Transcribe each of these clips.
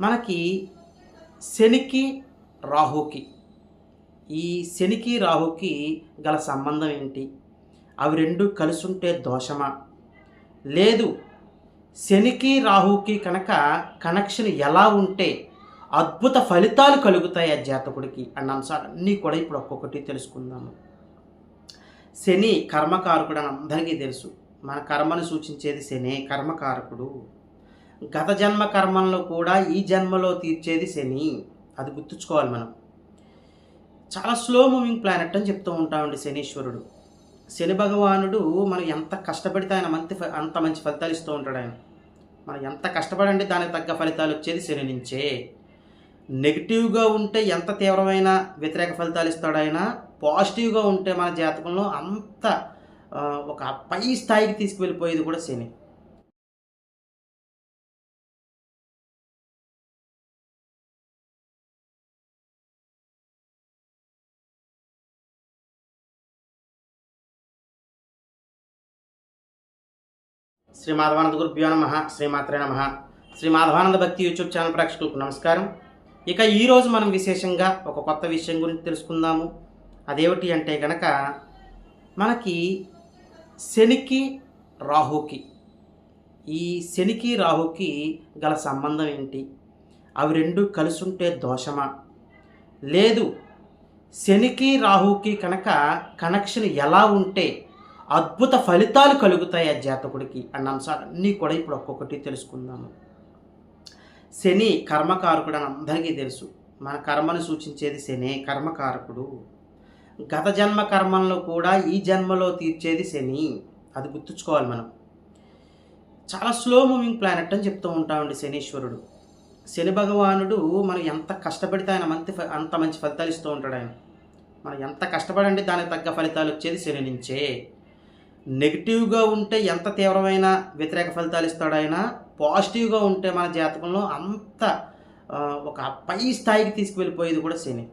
మనకి శనికి రాహుకి. ఈ శనికి రాహుకి గల సంబంధం ఏంటి? అవి రెండు కలిసి ఉంటే దోషమా? లేదు శనికి రాహుకి కనుక కనెక్షన్ ఎలా ఉంటే అద్భుత ఫలితాలు కలుగుతాయి ఆ జాతకుడికి అన్న అంశాలన్నీ కూడా ఇప్పుడు ఒక్కొక్కటి తెలుసుకుందాము. శని కర్మకారకుడు అని అందరికీ తెలుసు. మన కర్మను సూచించేది శని కర్మకారకుడు. గత జన్మ కర్మలను కూడా ఈ జన్మలో తీర్చేది శని. అది గుర్తుంచుకోవాలి మనం. చాలా స్లో మూవింగ్ ప్లానెట్ అని చెప్తూ ఉంటామండి శనీశ్వరుడు. శని భగవానుడు మనం ఎంత కష్టపడితే ఆయన మంచి ఫ- అంత మంచి ఫలితాలు ఇస్తూ ఉంటాడు ఆయన. మనం ఎంత కష్టపడండి దానికి తగ్గ ఫలితాలు వచ్చేది శని నుంచే. నెగిటివ్గా ఉంటే ఎంత తీవ్రమైన వ్యతిరేక ఫలితాలు ఇస్తాడు ఆయన? పాజిటివ్గా ఉంటే మన జాతకంలో అంత ఒక పై స్థాయికి తీసుకువెళ్ళిపోయేది కూడా శని. శ్రీ మాధవానంద గురుభ్యో నమ శ్రీమాత్రే నమ. శ్రీ మాధవానంద భక్తి యూట్యూబ్ ఛానల్ ప్రేక్షకులకు నమస్కారం. ఇక ఈరోజు మనం విశేషంగా ఒక కొత్త విషయం గురించి తెలుసుకుందాము. అదేమిటి అంటే గనక మనకి శనికి రాహుకి ఈ శనికి రాహుకి గల సంబంధం ఏంటి? అవి రెండు కలిసి ఉంటే దోషమా? లేదు శనికి రాహుకి కనుక కనెక్షన్ ఎలా ఉంటే అద్భుత ఫలితాలు కలుగుతాయి ఆ జాతకుడికి అన్న అంశాలన్నీ కూడా ఇప్పుడు ఒక్కొక్కటి తెలుసుకుందాము. శని కర్మకారకుడు అని అందరికీ తెలుసు. మన కర్మను సూచించేది శని కర్మకారకుడు. గత జన్మ కర్మలను కూడా ఈ జన్మలో తీర్చేది శని. అది గుర్తుంచుకోవాలి మనం. చాలా స్లో మూవింగ్ ప్లానెట్ అని చెప్తూ ఉంటామండి శనీశ్వరుడు. శని భగవానుడు మనం ఎంత కష్టపడితే ఆయన మంచి ఫ- అంత మంచి ఫలితాలు ఇస్తూ ఉంటాడు ఆయన. మనం ఎంత కష్టపడండి దానికి తగ్గ ఫలితాలు వచ్చేది శని నుంచే. నెగిటివ్గా ఉంటే ఎంత తీవ్రమైన వ్యతిరేక ఫలితాలు ఇస్తాడు ఆయన పాజిటివ్గా ఉంటే మన జాతకంలో అంత ఒక పై స్థాయికి తీసుకువెళ్ళిపోయేది కూడా శని.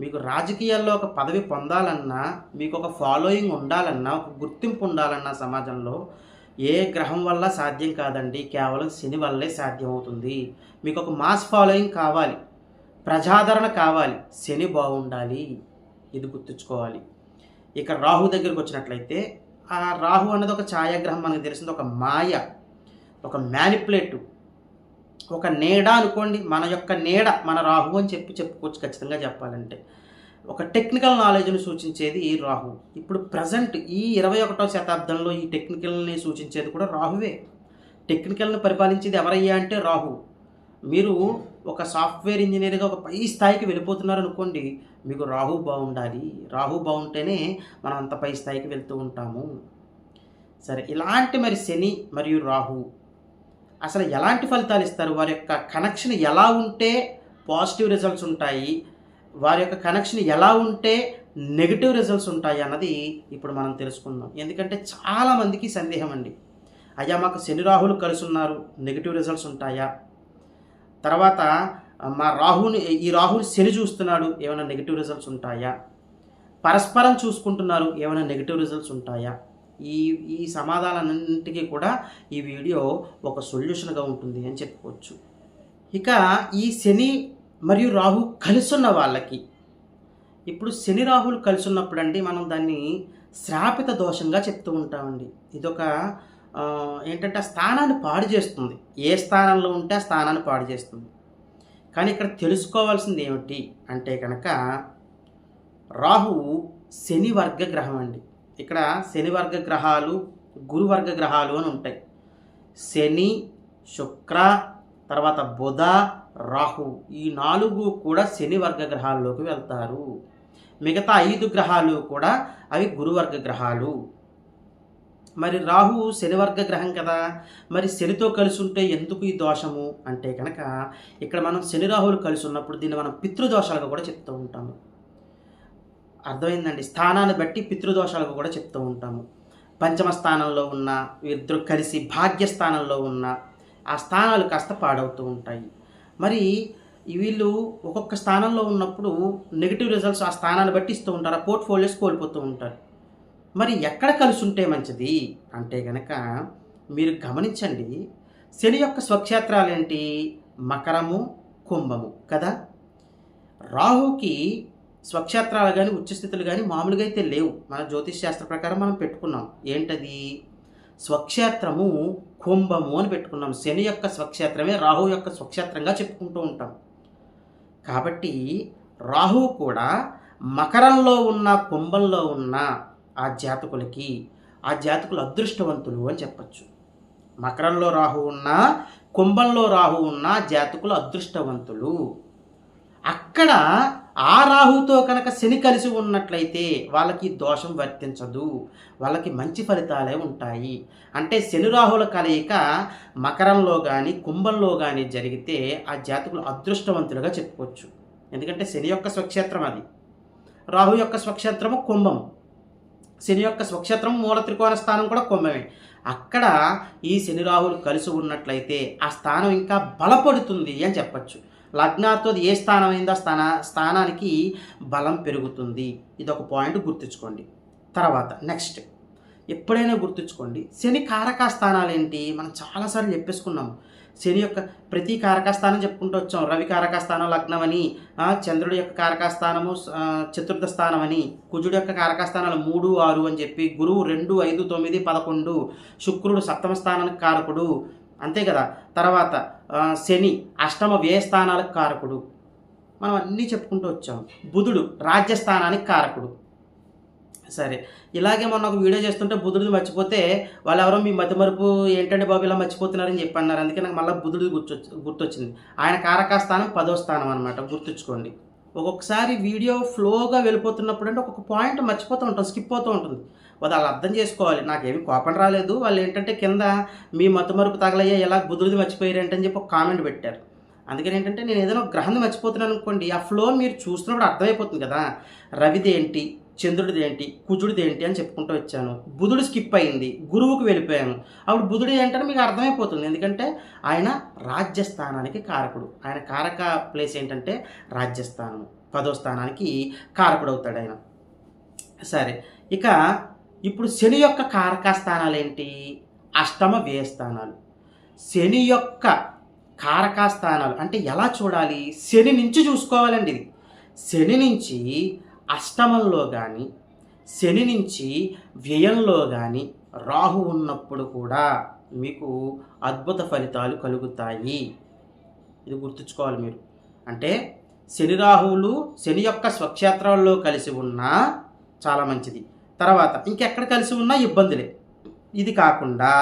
మీకు రాజకీయాల్లో ఒక పదవి పొందాలన్నా మీకు ఒక ఫాలోయింగ్ ఉండాలన్నా ఒక గుర్తింపు ఉండాలన్నా సమాజంలో ఏ గ్రహం వల్ల సాధ్యం కాదండి కేవలం శని వల్లే సాధ్యమవుతుంది. మీకు ఒక మాస్ ఫాలోయింగ్ కావాలి ప్రజాదరణ కావాలి శని బాగుండాలి ఇది గుర్తుంచుకోవాలి. ఇక రాహు దగ్గరికి వచ్చినట్లయితే ఆ రాహు అన్నది ఒక ఛాయాగ్రహం మనకు తెలిసింది ఒక మాయ ఒక మ్యానిపులేట్ ఒక నీడ అనుకోండి మన యొక్క నీడ మన రాహు అని చెప్పి చెప్పుకోవచ్చు ఖచ్చితంగా చెప్పాలంటే. ఒక టెక్నికల్ నాలెడ్జ్ని సూచించేది ఈ రాహు. ఇప్పుడు ప్రజెంట్ ఈ ఇరవై ఒకటో శతాబ్దంలో ఈ టెక్నికల్ని సూచించేది కూడా రాహువే. టెక్నికల్ని పరిపాలించేది ఎవరయ్యా అంటే రాహు. మీరు ఒక సాఫ్ట్వేర్ ఇంజనీర్గా ఒక పై స్థాయికి వెళ్ళిపోతున్నారు అనుకోండి మీకు రాహు బాగుండాలి రాహు బాగుంటేనే మనం అంత పై స్థాయికి వెళ్తూ ఉంటాము. సరే ఇలాంటి మరి శని మరియు రాహు అసలు ఎలాంటి ఫలితాలు ఇస్తారు? వారి యొక్క కనెక్షన్ ఎలా ఉంటే పాజిటివ్ రిజల్ట్స్ ఉంటాయి? వారి యొక్క కనెక్షన్ ఎలా ఉంటే నెగిటివ్ రిజల్ట్స్ ఉంటాయి అన్నది ఇప్పుడు మనం తెలుసుకుందాం. ఎందుకంటే చాలామందికి సందేహం అండి. అయ్యా మాకు శని రాహులు కలిసి ఉన్నారు. నెగిటివ్ రిజల్ట్స్ ఉంటాయా? తర్వాత మా రాహుని ఈ రాహుని శని చూస్తున్నాడు ఏమైనా నెగిటివ్ రిజల్ట్స్ ఉంటాయా? పరస్పరం చూసుకుంటున్నారు ఏమైనా నెగిటివ్ రిజల్ట్స్ ఉంటాయా? ఈ ఈ సమాధానాలన్నింటికీ కూడా ఈ వీడియో ఒక సొల్యూషన్గా ఉంటుంది అని చెప్పుకోవచ్చు. ఇక ఈ శని మరియు రాహు కలిసున్న వాళ్ళకి ఇప్పుడు శని రాహులు కలిసి ఉన్నప్పుడు అండి మనం దాన్ని శ్రాపిత దోషంగా చెప్తూ ఉంటామండి. ఇదొక ఏంటంటే ఆ స్థానాన్ని పాడు చేస్తుంది. ఏ స్థానంలో ఉంటే ఆ స్థానాన్ని పాడు చేస్తుంది. కానీ ఇక్కడ తెలుసుకోవాల్సింది ఏమిటి అంటే కనుక రాహువు శని వర్గ గ్రహం అండి. ఇక్కడ శని వర్గ గ్రహాలు గురు వర్గ గ్రహాలు అని ఉంటాయి. శని శుక్ర తర్వాత బుధ రాహు ఈ నాలుగు కూడా శని వర్గ గ్రహాల్లోకి వెళ్తారు. మిగతా ఐదు గ్రహాలు కూడా అవి గురువర్గ గ్రహాలు. మరి రాహు శనివర్గ గ్రహం కదా మరి శనితో కలిసి ఉంటే ఎందుకు ఈ దోషము? అంటే కనుక ఇక్కడ మనం శని రాహులు కలిసి ఉన్నప్పుడు దీన్ని మనం పితృదోషాలుగా కూడా చెప్తూ ఉంటాము. అర్థమైందండి? స్థానాన్ని బట్టి పితృదోషాలుగా కూడా చెప్తూ ఉంటాము. పంచమ స్థానంలో ఉన్న వీరిద్దరు కలిసి భాగ్యస్థానంలో ఉన్న ఆ స్థానాలు కాస్త పాడవుతూ ఉంటాయి. మరి వీళ్ళు ఒక్కొక్క స్థానంలో ఉన్నప్పుడు నెగిటివ్ రిజల్ట్స్ ఆ స్థానాన్ని బట్టి ఇస్తూ ఉంటారు ఆ పోర్ట్ఫోలియోస్ కోల్పోతూ ఉంటారు. మరి ఎక్కడ కలిసి ఉంటే మంచిది? అంటే గనక మీరు గమనించండి శని యొక్క స్వక్షేత్రాలు ఏంటి మకరము కుంభము కదా? రాహుకి స్వక్షేత్రాలు కానీ ఉచ్చస్థితులు కానీ మామూలుగా అయితే లేవు. మన జ్యోతిష్ శాస్త్ర ప్రకారం మనం పెట్టుకున్నాం. ఏంటది? స్వక్షేత్రము కుంభము అని పెట్టుకున్నాం. శని యొక్క స్వక్షేత్రమే రాహు యొక్క స్వక్షేత్రంగా చెప్పుకుంటూ ఉంటాం. కాబట్టి రాహు కూడా మకరంలో ఉన్న కుంభంలో ఉన్న ఆ జాతకులకి ఆ జాతకులు అదృష్టవంతులు అని చెప్పచ్చు. మకరంలో రాహు ఉన్న కుంభంలో రాహు ఉన్న జాతకులు అదృష్టవంతులు. అక్కడ ఆ రాహుతో కనుక శని కలిసి ఉన్నట్లయితే వాళ్ళకి దోషం వర్తించదు. వాళ్ళకి మంచి ఫలితాలే ఉంటాయి. అంటే శని రాహుల కలయిక మకరంలో కానీ కుంభంలో కానీ జరిగితే ఆ జాతకులు అదృష్టవంతులుగా చెప్పుకోవచ్చు. ఎందుకంటే శని యొక్క స్వక్షేత్రం అది. రాహు యొక్క స్వక్షేత్రము కుంభం శని యొక్క స్వక్షేత్రం మూల త్రికోణ స్థానం కూడా కుంభమే అక్కడ ఈ శని రాహులు కలిసి ఉన్నట్లయితే ఆ స్థానం ఇంకా బలపడుతుంది అని చెప్పచ్చు. లగ్నాతో ఏ స్థానం అయిందో స్థాన స్థానానికి బలం పెరుగుతుంది. ఇది ఒక పాయింట్ గుర్తుంచుకోండి. తర్వాత నెక్స్ట్. ఎప్పుడైనా గుర్తుంచుకోండి. శని కారక స్థానాలు ఏంటి మనం చాలాసార్లు చెప్పేసుకున్నాము శని యొక్క ప్రతి కారకస్థానం చెప్పుకుంటూ వచ్చాం. రవి కారకస్థానం లగ్నం అని చంద్రుడి యొక్క కారకస్థానము చతుర్థ స్థానం అని యొక్క కారకస్థానాలు మూడు ఆరు అని చెప్పి గురువు రెండు ఐదు తొమ్మిది పదకొండు శుక్రుడు సప్తమ స్థానానికి కారకుడు అంతే కదా? తర్వాత శని అష్టమ వ్యయ స్థానాలకు కారకుడు. మనం అన్నీ చెప్పుకుంటూ వచ్చాం. బుధుడు రాజ్యస్థానానికి కారకుడు. సరే. ఇలాగే మొన్న ఒక వీడియో చేస్తుంటే బుధుడిది మర్చిపోతే వాళ్ళు ఎవరో మీ మధ్య మరుపు ఏంటంటే బాబు ఇలా మర్చిపోతున్నారని చెప్పి అన్నారు అందుకే నాకు మళ్ళీ బుధుడిది గుర్తొచ్చు గుర్తొచ్చింది. ఆయన కారక స్థానం పదో స్థానం అనమాట గుర్తుంచుకోండి. ఒక్కొక్కసారి వీడియో ఫ్లోగా వెళ్ళిపోతున్నప్పుడు అంటే ఒక్కొక్క పాయింట్ మర్చిపోతూ ఉంటాం స్కిప్ అవుతూ ఉంటుంది. వాళ్ళు అర్థం చేసుకోవాలి. నాకేమి కోపం రాలేదు. వాళ్ళు ఏంటంటే కింద మీ మతమరుపు తగలయ్యా ఎలా బుధుడిది మర్చిపోయారంటని చెప్పి ఒక కామెంట్ పెట్టారు. అందుకని ఏంటంటే నేను ఏదైనా ఒక గ్రహం మర్చిపోతున్నాను అనుకోండి ఆ ఫ్లో మీరు చూస్తున్నప్పుడు అర్థమైపోతుంది కదా. రవిది ఏంటి? చంద్రుడిది ఏంటి కుజుడిది ఏంటి అని చెప్పుకుంటూ వచ్చాను. బుధుడు స్కిప్ అయింది గురువుకు వెళ్ళిపోయాను. అప్పుడు బుధుడు ఏంటని మీకు అర్థమైపోతుంది. ఎందుకంటే ఆయన రాజ్యస్థానానికి కారకుడు. ఆయన కారక ప్లేస్ ఏంటంటే రాజ్యస్థానం. పదో స్థానానికి కారకుడు అవుతాడు ఆయన సరే ఇక ఇప్పుడు శని యొక్క కారక స్థానాలు ఏంటి? అష్టమ వ్యయ స్థానాలు. శని యొక్క కారకా స్థానాలు అంటే ఎలా చూడాలి? శని నుంచి చూసుకోవాలండి ఇది. శని నుంచి అష్టమంలో కానీ శని నుంచి వ్యయంలో కానీ రాహు ఉన్నప్పుడు కూడా మీకు అద్భుత ఫలితాలు కలుగుతాయి. ఇది గుర్తుంచుకోవాలి మీరు. అంటే శని రాహువులు శని యొక్క స్వక్షేత్రాల్లో కలిసి ఉన్నా చాలా మంచిది. తర్వాత ఇంకెక్కడ కలిసి ఉన్నా ఇబ్బందులే. ఇది కాకుండా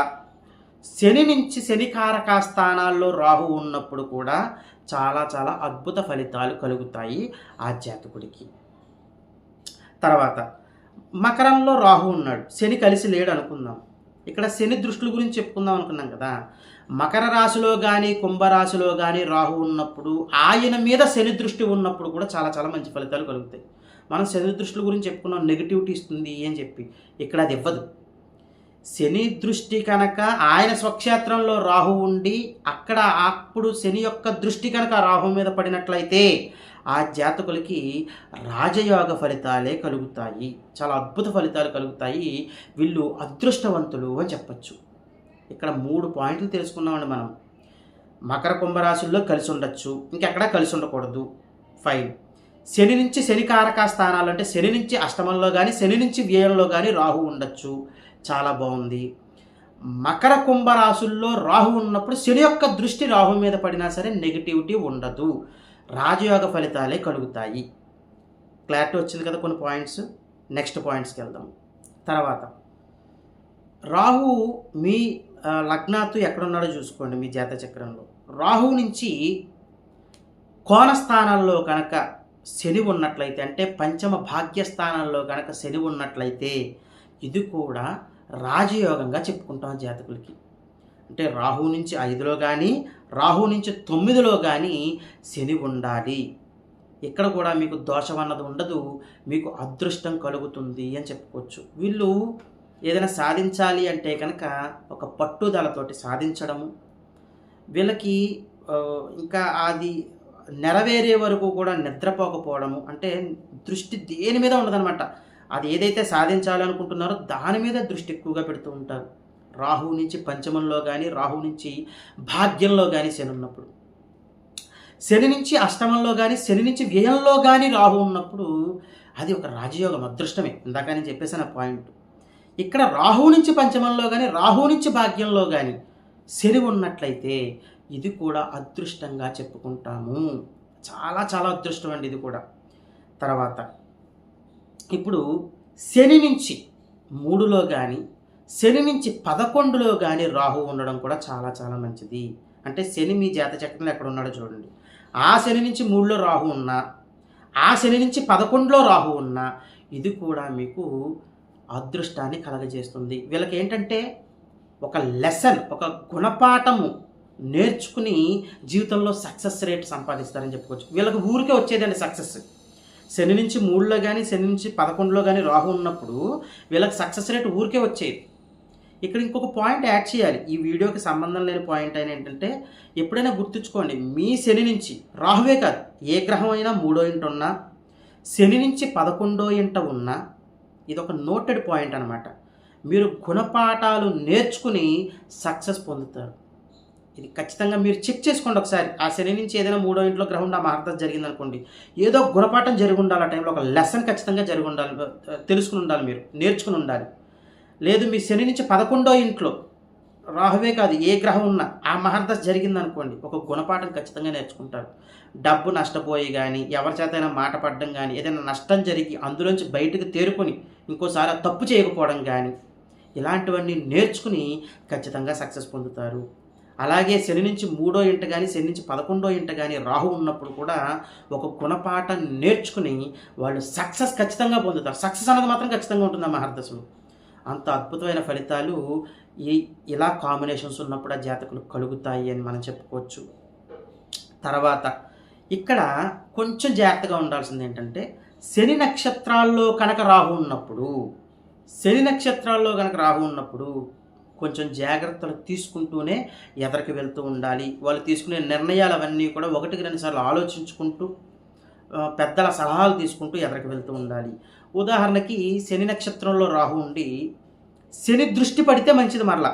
శని నుంచి శని కారక స్థానాల్లో రాహు ఉన్నప్పుడు కూడా చాలా చాలా అద్భుత ఫలితాలు కలుగుతాయి ఆ జాతకుడికి. తర్వాత మకరంలో రాహు ఉన్నాడు. శని కలిసి లేడు అనుకుందాం. ఇక్కడ శని దృష్టిల గురించి చెప్పుకుందాం అనుకున్నాం కదా. మకర రాశిలో కానీ కుంభరాశిలో కానీ రాహు ఉన్నప్పుడు ఆయన మీద శని దృష్టి ఉన్నప్పుడు కూడా చాలా చాలా మంచి ఫలితాలు కలుగుతాయి. మనం శని దృష్టిల గురించి చెప్పుకున్నాం నెగిటివిటీ ఇస్తుంది అని చెప్పి. ఇక్కడ అది ఇవ్వదు. శని దృష్టి కనుక ఆయన స్వక్షేత్రంలో రాహు ఉండి అక్కడ అప్పుడు శని యొక్క దృష్టి కనుక రాహు మీద పడినట్లయితే ఆ జాతకులకి రాజయోగ ఫలితాలే కలుగుతాయి. చాలా అద్భుత ఫలితాలు కలుగుతాయి. వీళ్ళు అదృష్టవంతులు అని చెప్పచ్చు. ఇక్కడ మూడు పాయింట్లు తెలుసుకున్నామండి మనం. మకర కుంభరాశుల్లో కలిసి ఉండొచ్చు. ఇంకెక్కడా కలిసి ఉండకూడదు. ఫైన్. శని నుంచి శని కారక స్థానాలు అంటే శని నుంచి అష్టమంలో కానీ శని నుంచి వ్యయంలో కానీ రాహు ఉండొచ్చు. చాలా బాగుంది. మకర కుంభరాశుల్లో రాహు ఉన్నప్పుడు శని యొక్క దృష్టి రాహు మీద పడినా సరే నెగిటివిటీ ఉండదు. రాజయోగ ఫలితాలే కలుగుతాయి. క్లారిటీ వచ్చింది కదా కొన్ని పాయింట్స్. నెక్స్ట్ పాయింట్స్కి వెళ్దాం. తర్వాత రాహు మీ లగ్నాత్తు ఎక్కడున్నాడో చూసుకోండి మీ జాత చక్రంలో. రాహు నుంచి కోణస్థానాల్లో కనుక శని ఉన్నట్లయితే అంటే పంచమ భాగ్యస్థానాల్లో కనుక శని ఉన్నట్లయితే ఇది కూడా రాజయోగంగా చెప్పుకుంటాం జాతకులకి. అంటే రాహు నుంచి ఐదులో కానీ రాహు నుంచి తొమ్మిదిలో కానీ శని ఉండాలి. ఇక్కడ కూడా మీకు దోషం అన్నది ఉండదు మీకు అదృష్టం కలుగుతుంది అని చెప్పుకోవచ్చు. వీళ్ళు ఏదైనా సాధించాలి అంటే కనుక ఒక పట్టుదలతోటి సాధించడము వీళ్ళకి ఇంకా అది నెరవేరే వరకు కూడా నిద్రపోకపోవడము అంటే దృష్టి దేని మీద ఉండదనమాట అది ఏదైతే సాధించాలనుకుంటున్నారో దాని మీద దృష్టి ఎక్కువగా పెడుతూ ఉంటారు. రాహు నుంచి పంచమంలో కానీ రాహు నుంచి భాగ్యంలో కానీ శని ఉన్నప్పుడు. శని నుంచి అష్టమంలో కానీ శని నుంచి వ్యయంలో కానీ రాహు ఉన్నప్పుడు అది ఒక రాజయోగం అదృష్టమే. ఇందాక నేను చెప్పేసిన పాయింట్. ఇక్కడ రాహు నుంచి పంచమంలో కానీ రాహు నుంచి భాగ్యంలో కానీ శని ఉన్నట్లయితే ఇది కూడా అదృష్టంగా చెప్పుకుంటాము. చాలా చాలా అదృష్టం అండి ఇది కూడా. తర్వాత ఇప్పుడు శని నుంచి మూడులో కానీ శని నుంచి పదకొండులో కానీ రాహు ఉండడం కూడా చాలా చాలా మంచిది. అంటే శని మీ జాత చక్రంలో ఎక్కడ ఉన్నాడో చూడండి. ఆ శని నుంచి మూడులో రాహు ఉన్నా ఆ శని నుంచి పదకొండులో రాహు ఉన్నా ఇది కూడా మీకు అదృష్టాన్ని కలగజేస్తుంది. వీళ్ళకి ఏంటంటే ఒక లెసన్ ఒక గుణపాఠము నేర్చుకుని జీవితంలో సక్సెస్ రేట్ సంపాదిస్తారని చెప్పుకోవచ్చు. వీళ్ళకి ఊరికే వచ్చేదండి సక్సెస్. శని నుంచి మూడులో కానీ శని నుంచి పదకొండులో కానీ రాహు ఉన్నప్పుడు వీళ్ళకి సక్సెస్ రేట్ ఊరికే వచ్చేది. ఇక్కడ ఇంకొక పాయింట్ యాడ్ చేయాలి. ఈ వీడియోకి సంబంధం లేని పాయింట్ అయిన ఏంటంటే ఎప్పుడైనా గుర్తుంచుకోండి మీ శని నుంచి రాహువే కాదు ఏ గ్రహం అయినా మూడో ఇంట ఉన్నా శని నుంచి పదకొండో ఇంట ఉన్నా ఇది ఒక నోటెడ్ పాయింట్ అనమాట మీరు గుణపాఠాలు నేర్చుకుని సక్సెస్ పొందుతారు. ఇది ఖచ్చితంగా మీరు చెక్ చేసుకోండి ఒకసారి. ఆ శని నుంచి ఏదైనా మూడో ఇంట్లో గ్రహం నా మహర్దశ జరిగింది అనుకోండి ఏదో గుణపాఠం జరిగి ఉండాలి ఆ టైంలో ఒక లెసన్ ఖచ్చితంగా జరిగి ఉండాలి తెలుసుకుని ఉండాలి మీరు నేర్చుకుని ఉండాలి. లేదు మీ శని నుంచి పదకొండో ఇంట్లో. రాహువే కాదు ఏ గ్రహం ఉన్నా. ఆ మహర్దశ జరిగిందనుకోండి ఒక గుణపాఠం ఖచ్చితంగా నేర్చుకుంటారు డబ్బు నష్టపోయి కానీ ఎవరి చేతైనా మాట పడడం కానీ ఏదైనా నష్టం జరిగి అందులోంచి బయటకు తేరుకొని ఇంకోసారి తప్పు చేయకపోవడం కానీ ఇలాంటివన్నీ నేర్చుకుని ఖచ్చితంగా సక్సెస్ పొందుతారు. అలాగే శని నుంచి మూడో ఇంట కానీ శని నుంచి పదకొండో ఇంట కానీ రాహు ఉన్నప్పుడు కూడా ఒక గుణపాఠం నేర్చుకుని వాళ్ళు సక్సెస్ ఖచ్చితంగా పొందుతారు. సక్సెస్ అన్నది మాత్రం ఖచ్చితంగా ఉంటుంది ఆ మహర్దశలో. అంత అద్భుతమైన ఫలితాలు ఈ ఇలా కాంబినేషన్స్ ఉన్నప్పుడు ఆ జాతకులు కలుగుతాయి అని మనం చెప్పుకోవచ్చు. తర్వాత ఇక్కడ కొంచెం జాగ్రత్తగా ఉండాల్సింది ఏంటంటే శని నక్షత్రాల్లో కనుక రాహు ఉన్నప్పుడు శని నక్షత్రాల్లో కనుక రాహు ఉన్నప్పుడు కొంచెం జాగ్రత్తలు తీసుకుంటూనే ఎదరికి వెళ్తూ ఉండాలి. వాళ్ళు తీసుకునే నిర్ణయాలు అవన్నీ కూడా ఒకటికి రెండుసార్లు ఆలోచించుకుంటూ పెద్దల సలహాలు తీసుకుంటూ ఎదరికి వెళ్తూ ఉండాలి. ఉదాహరణకి శని నక్షత్రంలో రాహు ఉండి శని దృష్టి పడితే మంచిది మరలా.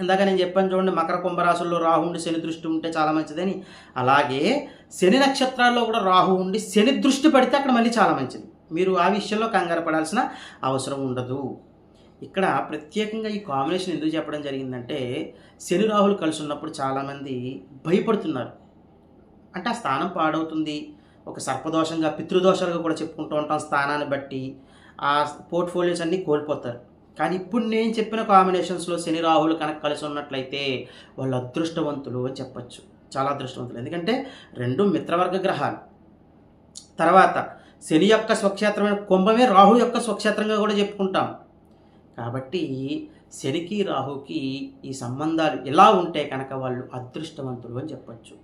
ఇందాక నేను చెప్పాను చూడండి మకర కుంభరాశుల్లో రాహు ఉండి శని దృష్టి ఉంటే చాలా మంచిదని. అలాగే శని నక్షత్రాల్లో కూడా రాహు ఉండి శని దృష్టి పడితే అక్కడ మళ్ళీ చాలా మంచిది. మీరు ఆ విషయంలో కంగారు పడాల్సిన అవసరం ఉండదు. ఇక్కడ ప్రత్యేకంగా ఈ కాంబినేషన్ ఎందుకు చెప్పడం జరిగిందంటే శని రాహులు కలిసి ఉన్నప్పుడు చాలామంది భయపడుతున్నారు. అంటే ఆ స్థానం పాడవుతుంది. ఒక సర్పదోషంగా పితృదోషాలుగా కూడా చెప్పుకుంటూ ఉంటాం స్థానాన్ని బట్టి. ఆ పోర్ట్ఫోలియోస్ అన్నీ కోల్పోతారు. కానీ ఇప్పుడు నేను చెప్పిన కాంబినేషన్స్లో శని రాహులు కనుక కలిసి ఉన్నట్లయితే వాళ్ళు అదృష్టవంతులు అని చెప్పచ్చు. చాలా అదృష్టవంతులు. ఎందుకంటే రెండు మిత్రవర్గ గ్రహాలు. తర్వాత శని యొక్క స్వక్షేత్రమైన కుంభమే రాహు యొక్క స్వక్షేత్రంగా కూడా చెప్పుకుంటాం. కాబట్టి శనికి రాహుకి ఈ సంబంధాలు ఎలా ఉంటే కనుక వాళ్ళు అదృష్టవంతులు అని చెప్పచ్చు.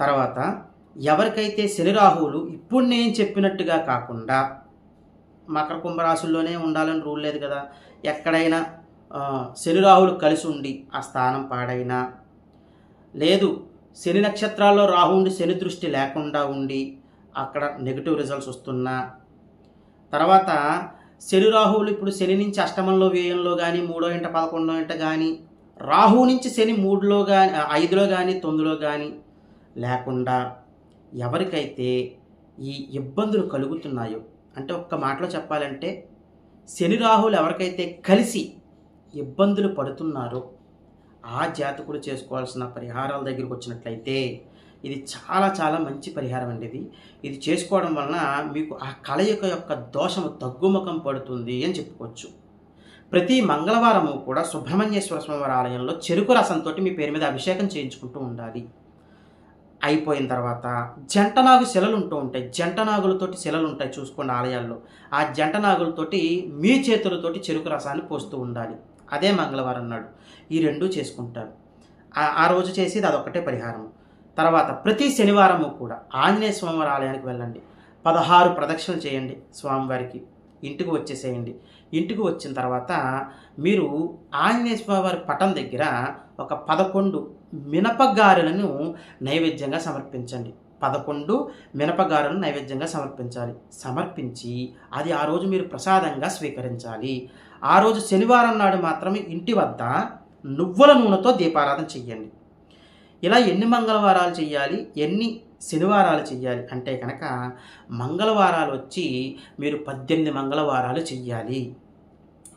తర్వాత ఎవరికైతే శని రాహువులు ఇప్పుడు నేను చెప్పినట్టుగా కాకుండా మకర కుంభరాశుల్లోనే ఉండాలని రూల్ లేదు కదా. ఎక్కడైనా శనిరాహులు శని రాహులు కలిసి ఉండి ఆ స్థానం పాడైనా లేదు శని నక్షత్రాల్లో రాహు ఉండి శని దృష్టి లేకుండా ఉండి అక్కడ నెగిటివ్ రిజల్ట్స్ వస్తున్నా తర్వాత శని రాహువులు ఇప్పుడు శని నుంచి అష్టమంలో వ్యయంలో కానీ మూడో ఇంట పదకొండో ఇంట కానీ రాహు నుంచి శని మూడులో కానీ ఐదులో కానీ తొమ్మిదిలో కానీ లేకుండా ఎవరికైతే ఈ ఇబ్బందులు కలుగుతున్నాయో అంటే ఒక్క మాటలో చెప్పాలంటే శని రాహులు ఎవరికైతే కలిసి ఇబ్బందులు పడుతున్నారో ఆ జాతకుడు చేసుకోవాల్సిన పరిహారాల దగ్గరికి వచ్చినట్లయితే ఇది చాలా చాలా మంచి పరిహారం అండి ఇది. ఇది చేసుకోవడం వలన మీకు ఆ కలయిక యొక్క దోషము తగ్గుముఖం పడుతుంది అని చెప్పుకోవచ్చు. ప్రతి మంగళవారము కూడా సుబ్రహ్మణ్యేశ్వర స్వామి వారి ఆలయంలో చెరుకు రసంతో మీ పేరు మీద అభిషేకం చేయించుకుంటూ ఉండాలి. అయిపోయిన తర్వాత జంటనాగు శిలలు ఉంటూ ఉంటాయి. జంటనాగులతోటి శిలలు ఉంటాయి చూసుకోండి ఆలయాల్లో. ఆ జంటనాగులతోటి మీ చేతులతోటి చెరుకు రసాన్ని పోస్తూ ఉండాలి. అదే మంగళవారం నాడు. ఈ రెండూ చేసుకుంటారు. ఆ- రోజు చేసేది అదొక్కటే పరిహారం. తర్వాత ప్రతి శనివారము కూడా ఆంజనేయ స్వామివారి ఆలయానికి వెళ్ళండి. పదహారు ప్రదక్షిణలు చేయండి స్వామివారికి. ఇంటికి వచ్చేసేయండి. ఇంటికి వచ్చిన తర్వాత మీరు ఆంజనేయ స్వామివారి పటం దగ్గర ఒక పదకొండు మినపగారెలను నైవేద్యంగా సమర్పించండి. పదకొండు మినపగారెలను నైవేద్యంగా సమర్పించాలి. సమర్పించి అది ఆ రోజు మీరు ప్రసాదంగా స్వీకరించాలి. ఆ రోజు శనివారం నాడు మాత్రమే ఇంటి వద్ద నువ్వుల నూనెతో దీపారాధన చెయ్యండి. ఇలా ఎన్ని మంగళవారాలు చేయాలి ఎన్ని శనివారాలు చేయాలి అంటే కనుక మంగళవారాలు వచ్చి మీరు పద్దెనిమిది మంగళవారాలు చెయ్యాలి.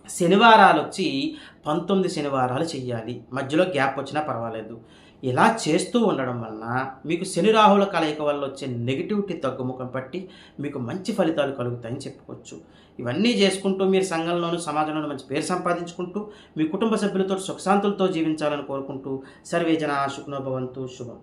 శనివారాలు వచ్చి పంతొమ్మిది శనివారాలు చెయ్యాలి. మధ్యలో గ్యాప్ వచ్చినా పర్వాలేదు. ఇలా చేస్తూ ఉండడం వలన మీకు శని రాహుల కలయిక వల్ల వచ్చే నెగిటివిటీ తగ్గుముఖం పట్టి మీకు మంచి ఫలితాలు కలుగుతాయని చెప్పుకోవచ్చు. ఇవన్నీ చేసుకుంటూ మీరు సంఘంలోనూ సమాజంలోనూ మంచి పేరు సంపాదించుకుంటూ మీ కుటుంబ సభ్యులతో సుఖశాంతులతో జీవించాలని కోరుకుంటూ సర్వే జన సుఖనోభవంతు శుభం.